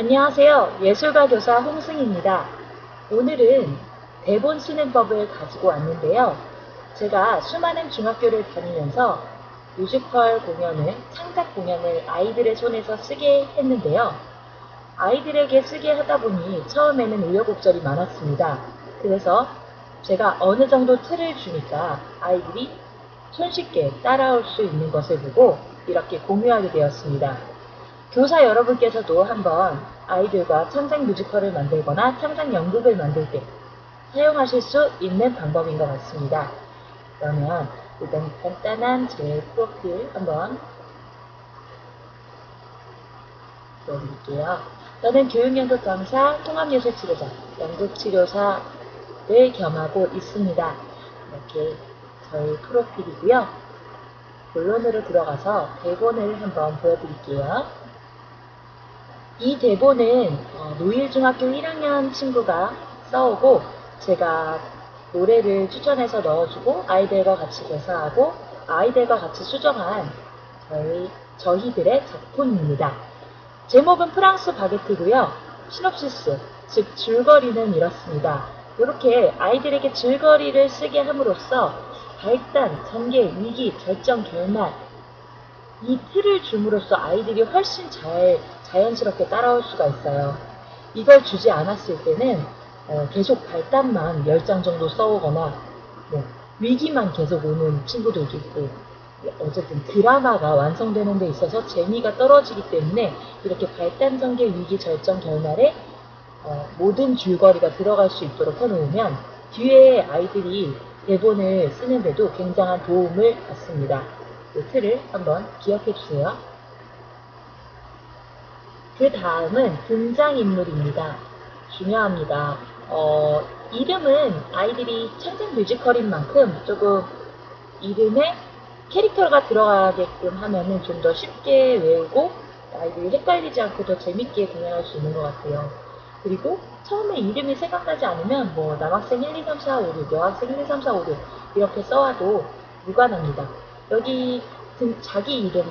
안녕하세요. 예술가 교사 홍승입니다. 오늘은 대본 쓰는 법을 가지고 왔는데요. 제가 수많은 중학교를 다니면서 뮤지컬 공연을, 창작 공연을 아이들의 손에서 쓰게 했는데요. 아이들에게 쓰게 하다 보니 처음에는 우여곡절이 많았습니다. 그래서 제가 어느 정도 틀을 주니까 아이들이 손쉽게 따라올 수 있는 것을 보고 이렇게 공유하게 되었습니다. 교사 여러분께서도 한번 아이들과 창작 뮤지컬을 만들거나 창작 연극을 만들 때 사용하실 수 있는 방법인 것 같습니다. 그러면 일단 간단한 제 프로필 한번 보여드릴게요. 저는 교육연극 강사, 통합예술치료자, 연극치료사를 겸하고 있습니다. 이렇게 저희 프로필이고요. 본론으로 들어가서 대본을 한번 보여드릴게요. 이 대본은 어, 노일중학교 1학년 친구가 써오고 제가 노래를 추천해서 넣어주고 아이들과 같이 개사하고 아이들과 같이 수정한 저희, 저희들의 작품입니다. 제목은 프랑스 바게트고요. 시놉시스, 즉 줄거리는 이렇습니다. 이렇게 아이들에게 줄거리를 쓰게 함으로써 발단, 전개, 위기, 결정, 결말 이 틀을 줌으로써 아이들이 훨씬 잘 자연스럽게 따라올 수가 있어요. 이걸 주지 않았을 때는 어, 계속 발단만 10장 정도 써오거나 뭐, 위기만 계속 오는 친구들도 있고 어쨌든 드라마가 완성되는 데 있어서 재미가 떨어지기 때문에 이렇게 발단, 전개, 위기, 절정, 결말에 어, 모든 줄거리가 들어갈 수 있도록 해놓으면 뒤에 아이들이 대본을 쓰는데도 굉장한 도움을 받습니다. 이 틀을 한번 기억해 주세요. 그 다음은 등장인물입니다. 중요합니다. 어, 이름은 아이들이 창작 뮤지컬인 만큼 조금 이름에 캐릭터가 들어가게끔 하면은 좀 더 쉽게 외우고 아이들이 헷갈리지 않고 더 재밌게 공연할 수 있는 것 같아요. 그리고 처음에 이름이 생각나지 않으면 뭐 남학생 1, 2, 3, 4, 5, 6, 여학생 1, 2, 3, 4, 5, 6 이렇게 써와도 무관합니다. 여기 등- 자기 이름,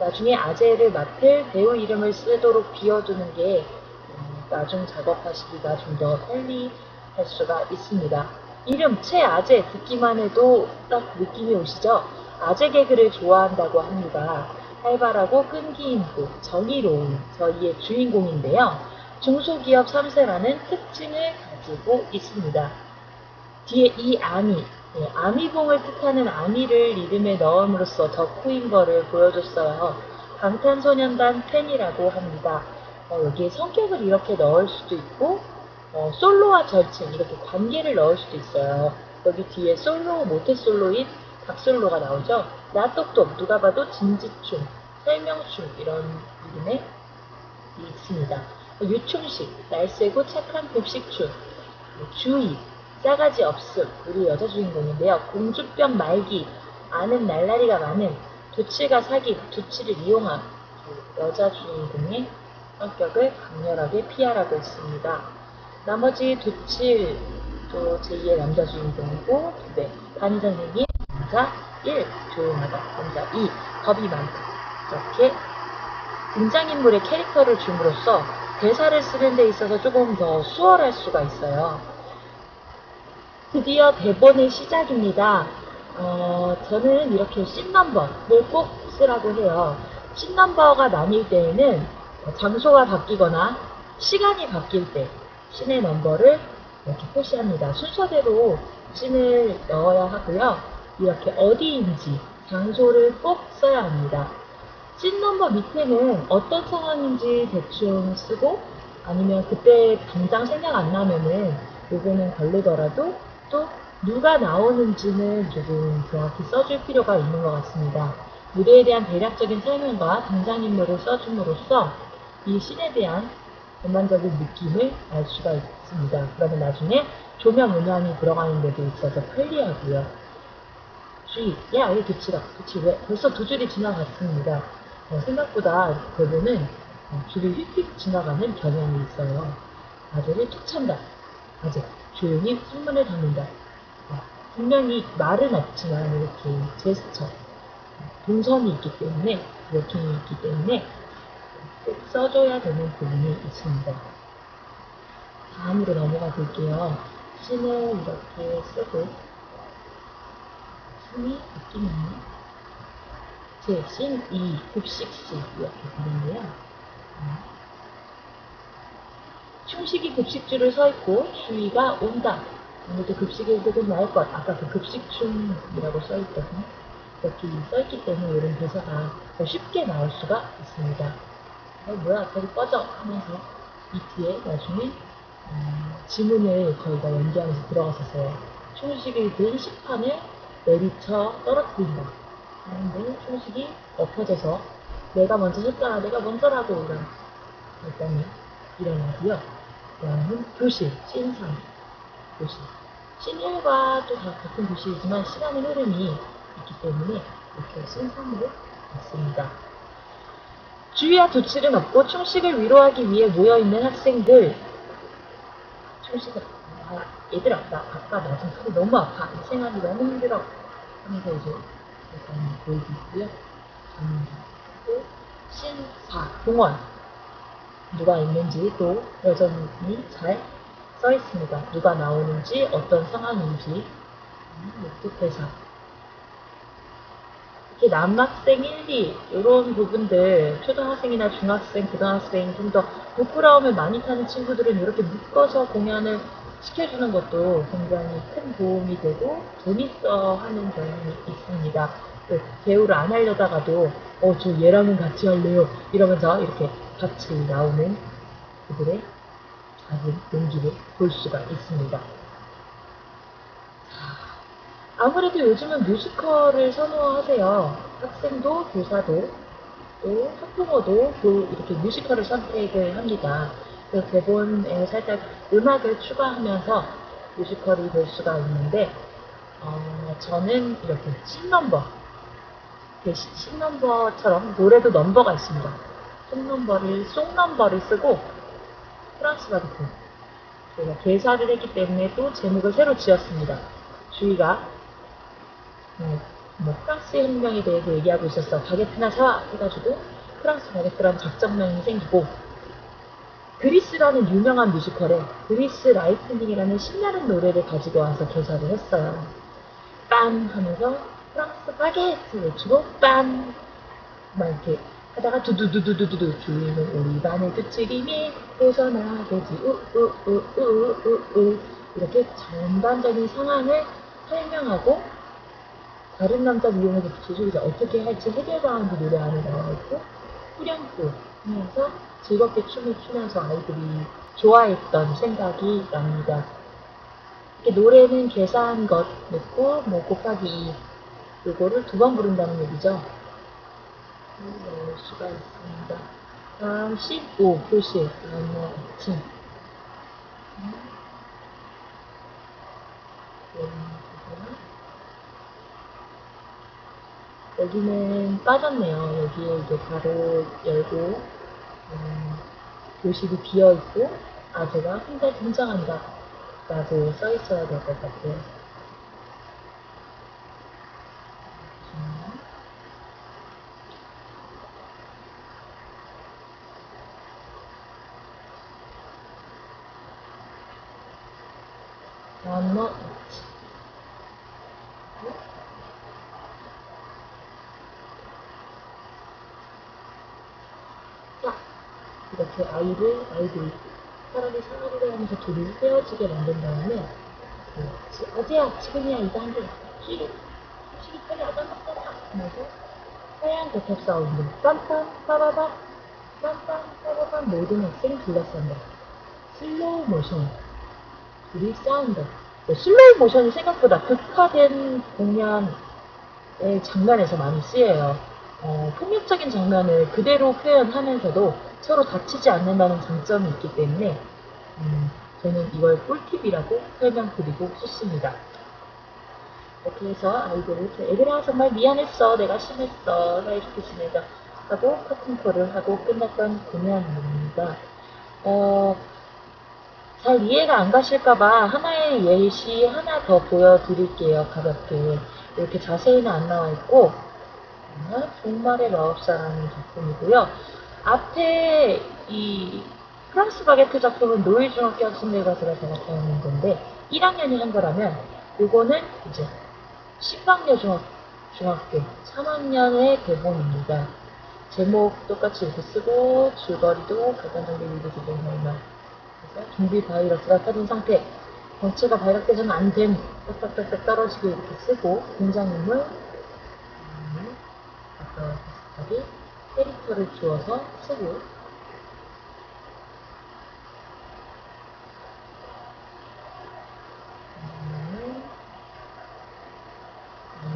나중에 아재를 맡을 배우 이름을 쓰도록 비워두는 게 음, 나중 작업하시기가 좀 더 편리 할 수가 있습니다. 이름 최아재 듣기만 해도 딱 느낌이 오시죠? 아재 개그를 좋아한다고 합니다. 활발하고 끈기 있고 정의로운 저희의 주인공인데요. 중소기업 3세라는 특징을 가지고 있습니다. 뒤에 이 아미, 예, 아미봉을 뜻하는 아미를 이름에 넣음으로써 덕후인 거를 보여줬어요. 방탄소년단 팬이라고 합니다. 어, 여기에 성격을 이렇게 넣을 수도 있고, 어, 솔로와 절친, 이렇게 관계를 넣을 수도 있어요. 여기 뒤에 솔로, 모태솔로인 박솔로가 나오죠. 나 똑똑, 누가 봐도 진지충, 설명충, 이런 이름에 있습니다. 유충식, 날쌔고 착한 급식충, 주의, 싸가지 없음, 우리 여자 주인공인데요. 공주병 말기, 아는 날라리가 많은, 두치가 사기, 두치를 이용함, 그 여자 주인공의 성격을 강렬하게 피하라고 했습니다. 나머지 두칠, 또 제2의 남자 주인공이고, 네, 반 선생님, 남자 1, 조용하다, 남자 2, 겁이 많다. 이렇게 등장인물의 캐릭터를 줌으로써 대사를 쓰는 데 있어서 조금 더 수월할 수가 있어요. 드디어 대본의 시작입니다. 어, 저는 이렇게 씬넘버를 꼭 쓰라고 해요. 씬넘버가 나뉠 때에는 장소가 바뀌거나 시간이 바뀔 때 씬의 넘버를 이렇게 표시합니다. 순서대로 씬을 넣어야 하고요. 이렇게 어디인지 장소를 꼭 써야 합니다. 씬 넘버 밑에는 어떤 상황인지 대충 쓰고 아니면 그때 당장 생각 안 나면은 요거는 걸리더라도 또 누가 나오는지는 조금 정확히 써줄 필요가 있는 것 같습니다. 무대에 대한 대략적인 설명과 등장인물을 써줌으로써 이 씬에 대한 전반적인 느낌을 알 수가 있습니다. 그러면 나중에 조명 음향이 들어가는 데도 있어서 편리하고요. 주의, 야, 왜 도치라? 도치, 왜? 벌써 두 줄이 지나갔습니다. 어, 생각보다 대부분은 어, 줄이 휙휙 지나가는 경향이 있어요. 아재를 툭 찬다. 아재, 조용히 창문을 닫는다. 어, 분명히 말은 없지만 이렇게 제스처, 동선이 있기 때문에, 워킹이 있기 때문에 꼭 써줘야 되는 부분이 있습니다. 다음으로 넘어가 볼게요. 신을 이렇게 쓰고 신이 바뀌면요. 제 신, 이, 급식 시 이렇게 되는데요. 음. 충식이 급식주를 서 있고 주의가 온다. 오늘도 급식의 득은 나을 것. 아까 그 급식충이라고 써 있거든요. 이렇게 써 있기 때문에 이런 대사가 더 쉽게 나올 수가 있습니다. 어, 뭐야, 저리 꺼져 하면서 이 뒤에 나중에 음, 지문을 저희가 연기하면서 들어갔었어요. 충식이 든 식판을 내리쳐 떨어뜨린다. 하는데 충식이 엎어져서 내가 먼저 했잖아, 내가 먼저라고 이런 일단은 일어나고요. 다음은 교실, 신상, 교실. 신일과 또 다 같은 교실이지만 시간의 흐름이 있기 때문에 이렇게 신상으로 했습니다. 주의와 도칠은 없고 충식을 위로하기 위해 모여있는 학생들. 충식을, 아, 얘들아, 나 아까 맞은 칼이 너무 아파. 생활이 너무 힘들어. 하면서 이제 약간 보이고 있고요. 음, 또 신사, 공원. 누가 있는지 또 여전히 잘 써 있습니다. 누가 나오는지, 어떤 상황인지, 음, 목격대사. 이렇게 남학생 1, 2 이런 부분들 초등학생이나 중학생, 고등학생 좀 더 부끄러움을 많이 타는 친구들은 이렇게 묶어서 공연을 시켜주는 것도 굉장히 큰 도움이 되고 재밌어 하는 경향이 있습니다. 그 배우를 안 하려다가도 어 저 얘랑은 같이 할래요 이러면서 이렇게 같이 나오는 그들의 작은 용기를 볼 수가 있습니다. 아무래도 요즘은 뮤지컬을 선호하세요. 학생도 교사도 또 학부모도 그 이렇게 뮤지컬을 선택을 합니다. 그 대본에 살짝 음악을 추가하면서 뮤지컬이 될 수가 있는데 어, 저는 이렇게 씬넘버 씬넘버처럼 노래도 넘버가 있습니다. 씬넘버를 송넘버를 쓰고 프랑스 바리톤 제가 개사를 했기 때문에 또 제목을 새로 지었습니다. 주의가 어, 뭐 프랑스의 혁명에 대해서 얘기하고 있었어. 바게트나 사와 해가지고 프랑스 바게트라는 작전명이 생기고 그리스라는 유명한 뮤지컬에 그리스 라이트닝이라는 신나는 노래를 가지고 와서 개사를 했어요. 빰 하면서 프랑스 바게트 외치고 빰! 막 이렇게 하다가 두두두두두두 주인은 우리 반을 두치림이 벗어나겠지 우우우우우우 이렇게 전반적인 상황을 설명하고 다른 남자 미용에서 주주이자 어떻게 할지 해결 방안도 노래 안에 나와 있고 후렴구 하면서 즐겁게 춤을 추면서 아이들이 좋아했던 생각이 납니다. 이렇게 노래는 계산 것 넣고 뭐 곱하기 2 요거를 두 번 부른다는 얘기죠. 넣을 수가 있습니다. 다음 15 교실 나무 아침 여기는 빠졌네요. 여기에 이제 바로 열고 음, 교실이 비어 있고 아 제가 혼자 등장한다 라고 써 있어야 될 것 같아요. 나무 아침 자, 이렇게 아이를, 아이들이 사람이 상하를 하면서 둘이 헤어지게 만든 다음에, 그, 어제야, 지금이야, 이거 한 대, 쉬리, 쉬리 빨리 아담 먹잖아. 하면서, 하얀 고탑 사운드, 빰빰, 빠바바, 빰빰, 빠바바, 모든 학생 둘러싼다. 슬로우 모션, 둘이 싸운다. 네, 슬로우 모션이 생각보다 극화된 공연의 장면에서 많이 쓰여요. 어, 폭력적인 장면을 그대로 표현하면서도 서로 다치지 않는다는 장점이 있기 때문에 음, 저는 이걸 꿀팁이라고 설명드리고 싶습니다. 이렇게 해서 아이들을 애들아 정말 미안했어 내가 심했어 해주고 지내자 하고 커튼콜을 하고 끝났던 공연입니다. 어, 잘 이해가 안 가실까봐 하나의 예시 하나 더 보여드릴게요 가볍게 이렇게 자세히는 안 나와 있고 종말의 마법사라는 작품이고요. 앞에 이 프랑스 바게트 작품은 노일 중학교 학생들과 제가 제작하는 건데 1학년이 한 거라면 요거는 이제 신방여 중학, 중학교 3학년의 대본입니다. 제목 똑같이 이렇게 쓰고 줄거리도 가장 정도 읽어주고 얼마 그래서 좀비 바이러스가 터진 상태 정체가 발각되서는 안됨 딱딱딱딱 떨어지게 이렇게 쓰고 음, 아까 비슷하게 캐릭터를 주어서 쓰고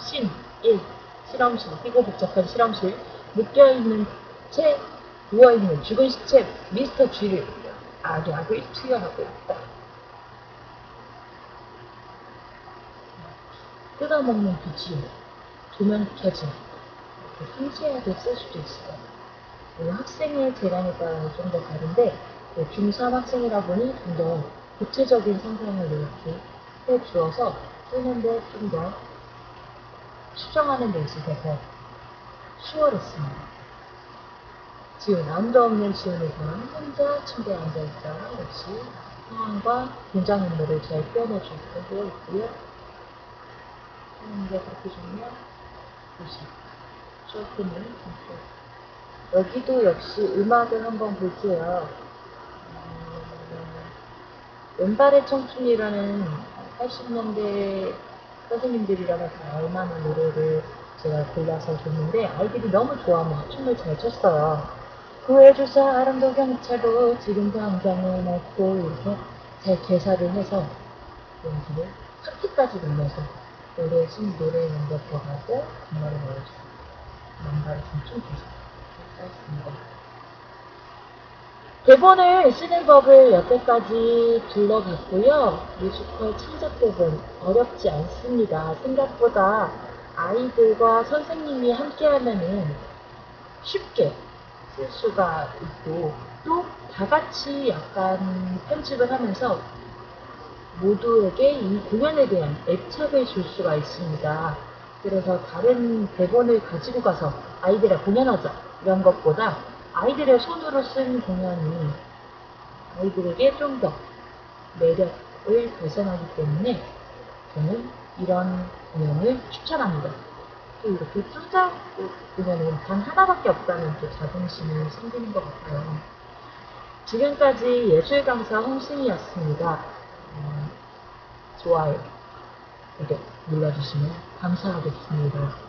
신 1. 실험실, 피고 복잡한 실험실, 묶여있는 채, 누워있는 죽은 시체, 미스터 쥐를 악약을 투여하고 있다. 뜯어먹는 비주얼, 조명 켜짐, 상세하게 쓸 수도 있어요. 이 학생의 따라 좀더 다른데, 그 중3 학생이라 보니 좀 더 구체적인 상상을 이렇게 해주어서 쓰는데 좀 더 수정하는 데 있어서 수월했습니다. 지훈, 남도 없는 상황, 혼자 침대에 앉아있다. 역시 상황과 등장인물을 잘 표현해주고 있고요. 상황과 그렇게 좋으면 보시 조 좀 여기도 역시 음악을 한번 볼게요. 음, 왼발의 청춘이라는 80년대 선생님들이라면 다 알만한 노래를 제가 골라서 줬는데 아이들이 너무 좋아하면서 춤을 잘 췄어요. 구해줄 사람도 경찰도 지금 당장은 없고 이렇게 잘 개사를 해서 연주를 파티까지 늘려서 노래 신 노래 연결 들어가고 정말을 넣어주세요. 좀좀 좋습니다. 대본을 쓰는 법을 여태까지 둘러봤고요. 뮤지컬 창작 대본 어렵지 않습니다. 생각보다 아이들과 선생님이 함께하면은 쉽게 쓸 수가 있고 또 다 같이 약간 편집을 하면서 모두에게 이 공연에 대한 애착을 줄 수가 있습니다. 그래서 다른 대본을 가지고 가서 아이들의 공연하자 이런 것보다 아이들의 손으로 쓴 공연이 아이들에게 좀 더 매력을 발산하기 때문에 저는 이런 공연을 추천합니다. 또 이렇게 창작 공연은 단 하나밖에 없다는 또 자긍심이 생기는 것 같아요. 지금까지 예술 강사 홍승이었습니다. 어, 좋아요, 구독 눌러주시면 감사하겠습니다.